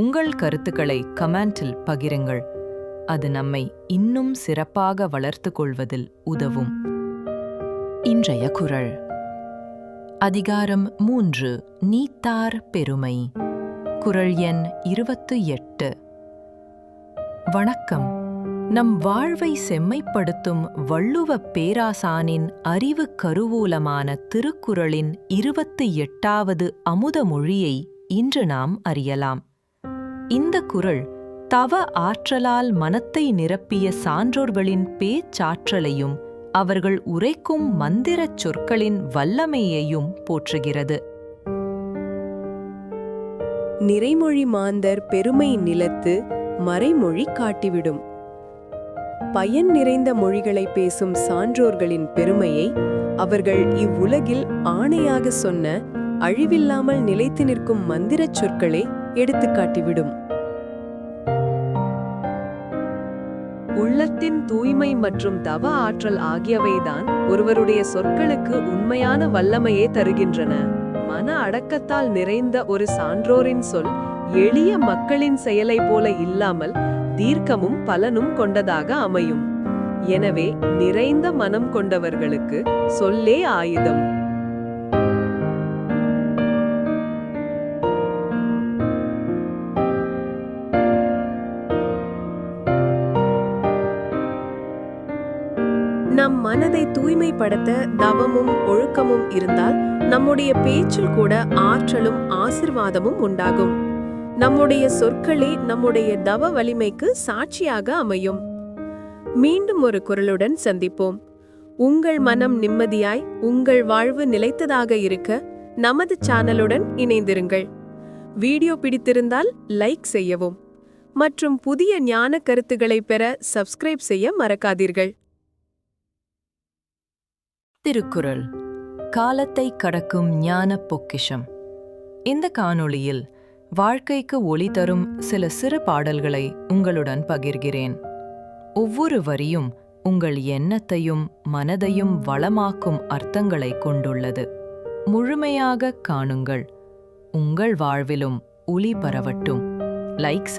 உங்கள் கருத்துக்களை கமெண்டில் பகிருங்கள். அது நம்மை இன்னும் சிறப்பாக வளர்த்து கொள்வதில் உதவும். இன்றைய குரல். அதிகாரம் மூன்று நீத்தார் பெருமை. குரல் எண் இருபத்து எட்டு. வணக்கம். நம் வாழ்வை செம்மைப்படுத்தும் வள்ளுவ பேராசானின் அறிவு கருவூலமான திருக்குறளின் இருபத்து எட்டாவது அமுத மொழியை இன்று நாம் அறியலாம். இந்த குரல் தவ ஆற்றலால் மனத்தை நிரப்பிய சான்றோர்களின் பேச்சாற்றலையும் அவர்கள் உரைக்கும் மந்திரச் சொற்களின் வல்லமையையும் போற்றுகிறது. நிறைமொழி மாந்தர் பெருமை நிலத்து மறைமொழி காட்டிவிடும். பயன் நிறைந்த மொழிகளை பேசும் சான்றோர்களின் பெருமையை அவர்கள் இவ்வுலகில் ஆணையாக சொன்ன அழிவில்லாமல் நிலைத்து நிற்கும் மந்திரச் சொற்களே எடுத்துக்காட்டிவிடும். உள்ளத்தின் தூய்மை மற்றும் தவ ஆற்றல் ஆகியவைதான் ஒருவருடைய சொற்களுக்கு உண்மையான வல்லமையை தருகின்றன. மன அடக்கத்தால் நிறைந்த ஒரு சான்றோரின் சொல் எளிய மக்களின் செயலைப் போல இல்லாமல் தீர்க்கமும் பலனும் கொண்டதாக அமையும். எனவே நிறைந்த மனம் கொண்டவர்களுக்கு சொல்லே ஆயுதம். நம் மனதை தூய்மைப்படுத்த தவமும் ஒழுக்கமும் இருந்தால் நம்முடைய பேச்சில் கூட ஆற்றலும் ஆசிர்வாதமும் உண்டாகும். நம்முடைய சொற்களே நம்முடைய தவ வலிமைக்கு சாட்சியாக அமையும். மீண்டும் ஒரு குரலுடன் சந்திப்போம். உங்கள் மனம் நிம்மதியாய் உங்கள் வாழ்வு நிலைத்ததாக இருக்க நமது சேனலுடன் இணைந்திருங்கள். வீடியோ பிடித்திருந்தால் லைக் செய்யவும். மற்றும் புதிய ஞான கருத்துக்களை பெற சப்ஸ்கிரைப் செய்ய மறக்காதீர்கள். திருக்குறள் காலத்தை கடக்கும் ஞான பொக்கிஷம். இந்த காணொளியில் வாழ்க்கைக்கு ஒளி தரும் சில சிறு பாடல்களை உங்களுடன் பகிர்கிறேன். ஒவ்வொரு வரியும் உங்கள் எண்ணத்தையும் மனதையும் வளமாக்கும் அர்த்தங்களை கொண்டுள்ளது. முழுமையாக காணுங்கள். உங்கள் வாழ்விலும் ஒளி பரவட்டும். லைக் செய்